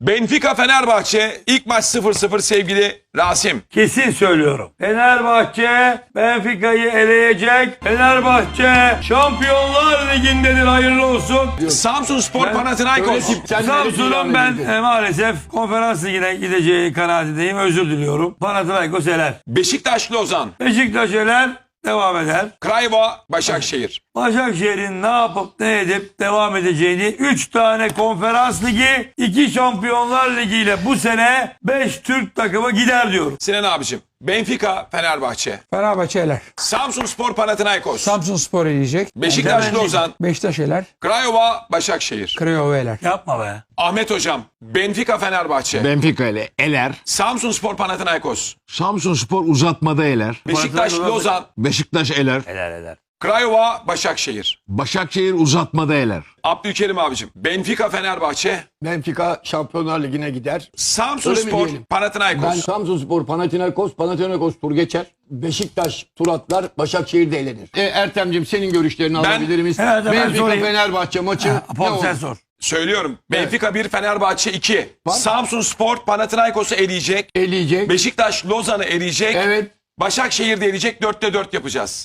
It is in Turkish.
Benfica Fenerbahçe ilk maç 0-0 sevgili Rasim. Kesin söylüyorum. Fenerbahçe Benfica'yı eleyecek. Fenerbahçe Şampiyonlar Ligi'ndedir hayırlı olsun. Samsun Spor Panathinaikos. Samsun'un ben e, maalesef konferans ligine gideceği kanaatindeyim. Özür diliyorum. Panathinaikos eler. Beşiktaş Lozan. Beşiktaş eler devam eder. Craiova Başakşehir. Başakşehir'in ne yapıp ne edip devam edeceğini 3 tane konferans ligi 2 şampiyonlar ligi ile bu sene 5 Türk takımı gider diyorum. Sinan abicim. Benfica Fenerbahçe. Fenerbahçe eler. Samsun Spor Panathinaikos. Samsun Spor eleyecek. Beşiktaş Lozan. Beşiktaş eler. Craiova Başakşehir. Craiova eler. Yapma be. Ahmet Hocam. Benfica Fenerbahçe. Benfica ile eler. Samsun Spor Panathinaikos. Samsun Spor uzatmada eler. Beşiktaş Lozan. Beşiktaş eler. Eder eder. Craiova Başakşehir. Başakşehir uzatmada eler. Abdülkerim abicim. Benfica Fenerbahçe. Benfica Şampiyonlar Ligi'ne gider. Samsun Öyle mi Spor diyelim? Panathinaikos. Ben Samsunspor, Panathinaikos, Panathinaikos tur geçer. Beşiktaş tur atlar, Başakşehir de elenir. E, Ertem'cim senin görüşlerini Ben- alabilir miyiz? Ben Benfica sorayım. Fenerbahçe maçı ne sen olur? sor. Söylüyorum. Benfica 1, Fenerbahçe 2. Var. Samsun Spor Panathinaikos'u eleyecek. Eleyecek. Beşiktaş Lozan'ı eleyecek. Evet. Başakşehir de eleyecek. 4'te 4 yapacağız.